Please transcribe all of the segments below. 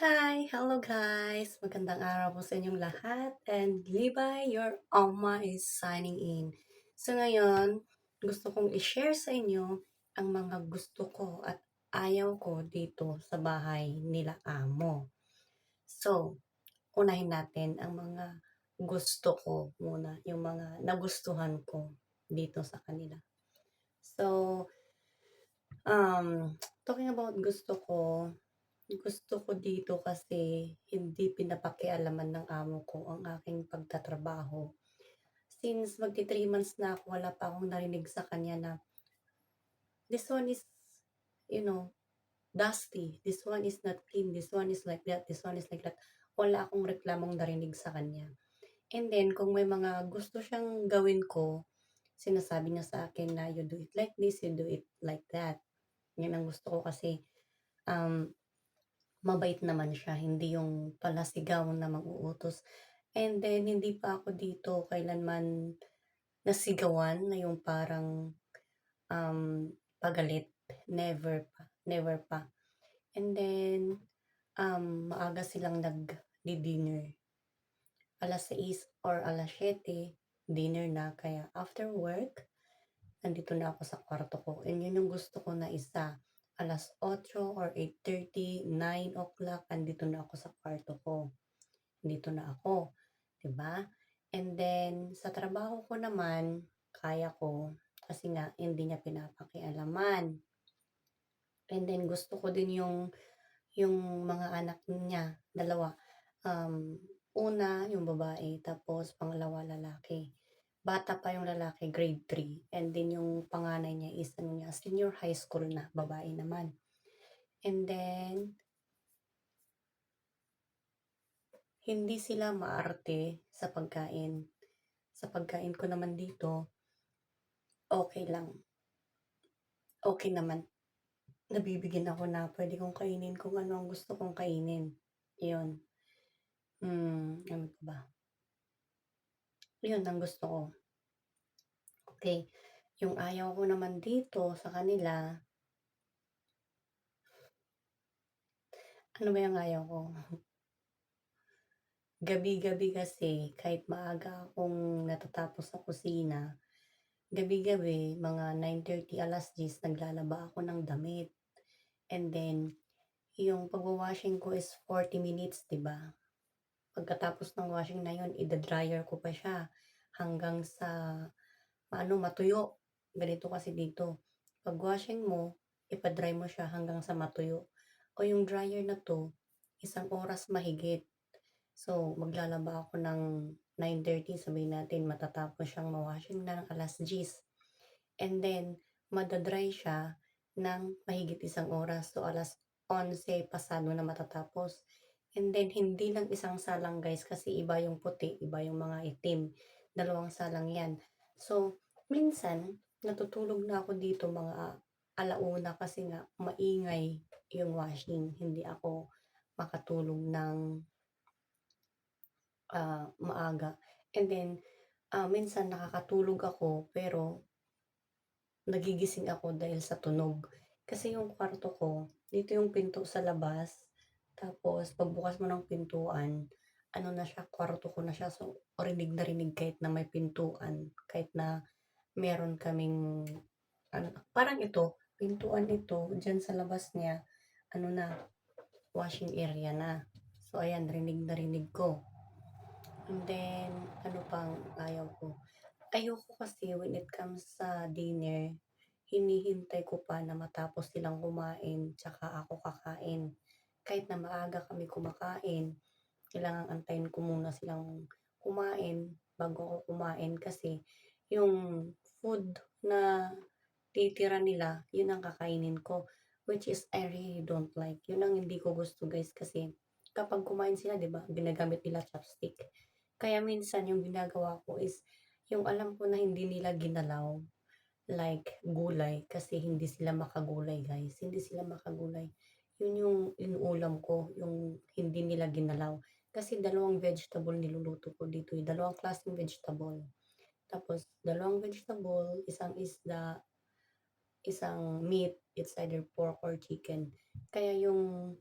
Hi! Hello guys! Magandang araw po sa inyong lahat and Levi, your Oma is signing in. So ngayon, gusto kong i-share sa inyo ang mga gusto ko at ayaw ko dito sa bahay nila amo. So, unahin natin ang mga gusto ko muna, yung mga nagustuhan ko dito sa kanila. So, um, talking about gusto ko, gusto ko dito kasi hindi pinapakialaman ng amo ko ang aking pagtatrabaho. Since magti 3 months na ako, wala pa akong narinig sa kanya na this one is, you know, dusty, this one is not clean, this one is like that, this one is like that. Wala akong reklamong narinig sa kanya. And then, kung may mga gusto siyang gawin ko, sinasabi niya sa akin na you do it like this, you do it like that. Yan ang gusto ko kasi um, mabait naman siya, hindi yung palasigaw na mang-uutos. And then, hindi pa ako dito kailanman nasigawan na yung parang um, pagalit. Never pa. Never pa. And then, um, maaga silang nag-dinner. Alas 6 or alas 7, dinner na. Kaya after work, nandito na ako sa kwarto ko. And yun yung gusto ko na isa. Alas 8 or 8.30, 9 o'clock, andito na ako sa kwarto ko. Dito na ako. ba? And then, sa trabaho ko naman, kaya ko. Kasi nga, hindi niya pinapakialaman. And then, gusto ko din yung, yung mga anak niya, dalawa. Um, una, yung babae, tapos pangalawa, lalaki. Bata pa yung lalaki, grade 3. And then, yung panganay niya is, ano niya, senior high school na, babae naman. And then, hindi sila maarte sa pagkain. Sa pagkain ko naman dito, okay lang. Okay naman. Nabibigyan ako na pwede kong kainin kung ano ang gusto kong kainin. Yun. Hmm, ano pa ba? Yun ang gusto ko. Okay. Yung ayaw ko naman dito sa kanila, ano ba yung ayaw ko? Gabi-gabi kasi kahit maaga akong natatapos sa kusina, gabi-gabi mga 9:30, 10:00 naglalaba ako ng damit. And then, yung pagwa-washing ko is 40 minutes, 'di ba? Pagkatapos ng washing na yun, ida-dryer ko pa siya hanggang sa ano, matuyo. Ganito kasi dito. Pag washing mo, ipa-dry mo siya hanggang sa matuyo. O yung dryer na to, isang oras mahigit. So, maglalaba ako ng 9.30, sabihin natin, matatapos siyang mawashing na ng alas 10. And then, madadry siya ng mahigit isang oras. So, alas 11 pasado na matatapos. And then, hindi lang isang salang guys, kasi iba yung puti, iba yung mga itim. Dalawang salang yan. So, minsan, natutulog na ako dito mga alauna kasi nga maingay yung washing. Hindi ako makatulog ng uh, maaga. And then, uh, minsan nakakatulog ako pero nagigising ako dahil sa tunog. Kasi yung kwarto ko, dito yung pinto sa labas. Tapos, pagbukas mo ng pintuan, ano na siya, kwarto ko na siya. So, rinig na rinig kahit na may pintuan. Kahit na meron kaming, ano, parang ito, pintuan ito, dyan sa labas niya, ano na, washing area na. So, ayan, rinig na rinig ko. And then, ano pang ayaw ko? Ayoko kasi when it comes sa dinner, hinihintay ko pa na matapos silang kumain, tsaka ako kakain. Kahit na maaga kami kumakain, kailangan antayin ko muna silang kumain bago ako kumain kasi yung food na titira nila, yun ang kakainin ko. Which is I really don't like. Yun ang hindi ko gusto guys kasi kapag kumain sila, di ba, ginagamit nila chopstick. Kaya minsan yung ginagawa ko is, yung alam ko na hindi nila ginalaw, like gulay, kasi hindi sila makagulay guys. Hindi sila makagulay. Yun yung inuulam ko, yung hindi nila ginalaw. Kasi dalawang vegetable niluluto ko dito. Eh. Dalawang klaseng vegetable. Tapos, dalawang vegetable, isang isda, isang meat, it's either pork or chicken. Kaya yung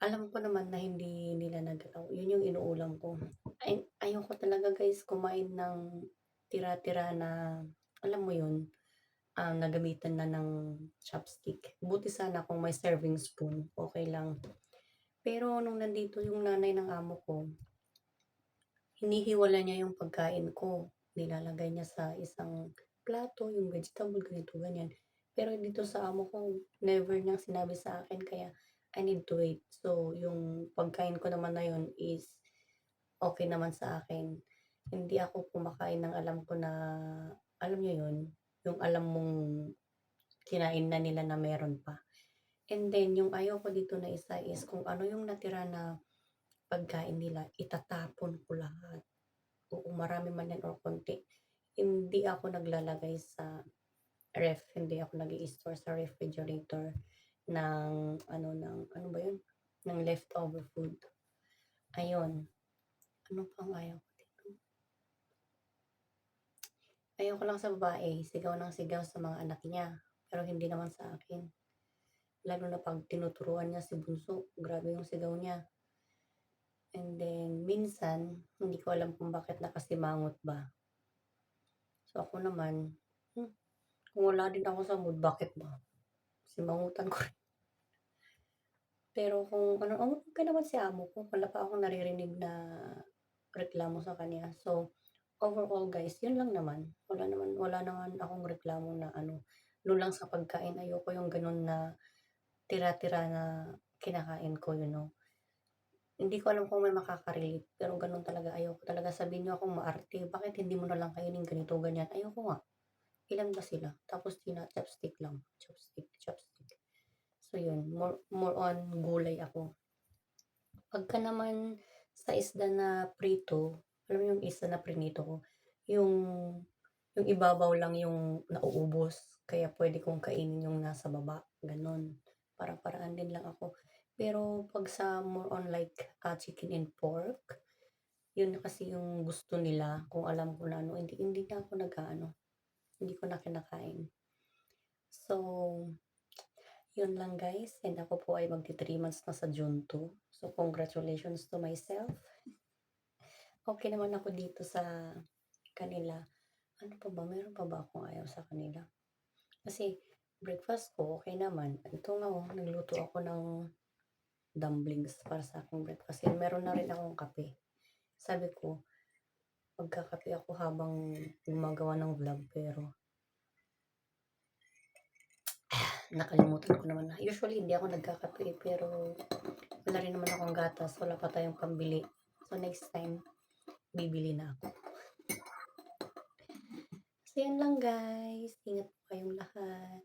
Alam ko naman na hindi nila nagalaw, yun yung inuulam ko. Ay ayoko talaga guys kumain ng tira-tira na, alam mo yun, ah, nagamitan na ng chopstick. Buti sana kung may serving spoon, okey lang. Pero nung nandito yung nanay ng amo ko hinihiwala niya yung pagkain ko. Nilalagay niya sa isang plato, yung vegetable, ganito, ganyan. Pero dito sa amo ko, never niyang sinabi sa akin kaya I need to wait. So, yung pagkain ko naman na yun is okey naman sa akin. Hindi ako kumakain ng alam ko na, alam niyo yun, yung alam mong kinain na nila na meron pa. And then yung ayaw ko dito na isa is kung ano yung natira na pagkain nila, itatapon ko lahat. Oo, marami man yan or konti, hindi ako naglalagay sa ref, hindi ako nag-i-store sa refrigerator ng ano, ng ano ba yun, ng leftover food. Ayun. Ano pang ayaw ko dito? Ayaw ko lang sa babae, sigaw ng sigaw sa mga anak niya, pero hindi naman sa akin. Lalo na 'pag tinuturuan niya si bunso, grabe yung sigaw niya. And then minsan, hindi ko alam kung bakit nakasimangot ba. So ako naman, hmm, kung wala din ako sa mood, bakit ba? Simangutan ko rin. Pero kung ano, um, okey naman si amo ko, wala pa akong naririnig na reklamo sa kanya. So, overall guys, yun lang naman. Wala naman wala naman akong reklamo na ano, dun lang sa pagkain ayoko yung ganon na tira-tira na kinakain ko, you know. Hindi ko alam kung may makaka-relate, pero ganon talaga, ayoko talaga. Sabihin niyo akong maarte, bakit hindi mo na lang kainin ganito, ganyan, ayoko nga. Ilan ba sila? Tapos tina chopstick lang, chopstick, chopstick. So yun, more more on gulay ako. Pagka naman sa isda na prito, alam mo yung isda na prinito ko, yung yung ibabaw lang yung nauubos, kaya puwede kong kainin yung nasa baba, gano'n. Para-paraan din lang ako. Pero 'pag sa more on like, ah, chicken and pork, yun kasi yung gusto nila, kung alam ko na ano, hindi hindi na ako nag-aano, hindi ko na kinakain. So, yun lang guys, and ako po ay magti-3 months na sa June 2. So, congratulations to myself. Okey naman ako dito sa kanila. Ano pa ba, meron pa ba akong ayaw sa kanila? Kasi breakfast ko okey naman. Ito nga oh, nagluto ako ng dumplings para sa aking breakfast, and meron na rin akong kape. Sabi ko, magkakape ako habang gumagawa ng vlog, pero nakalimutan ko naman na. Usually hindi ako nagkakape, pero wala rin naman akong gatas, wala pa tayong pambili. So next time, bibili na ako. So yun lang guys, ingat po kayong lahat.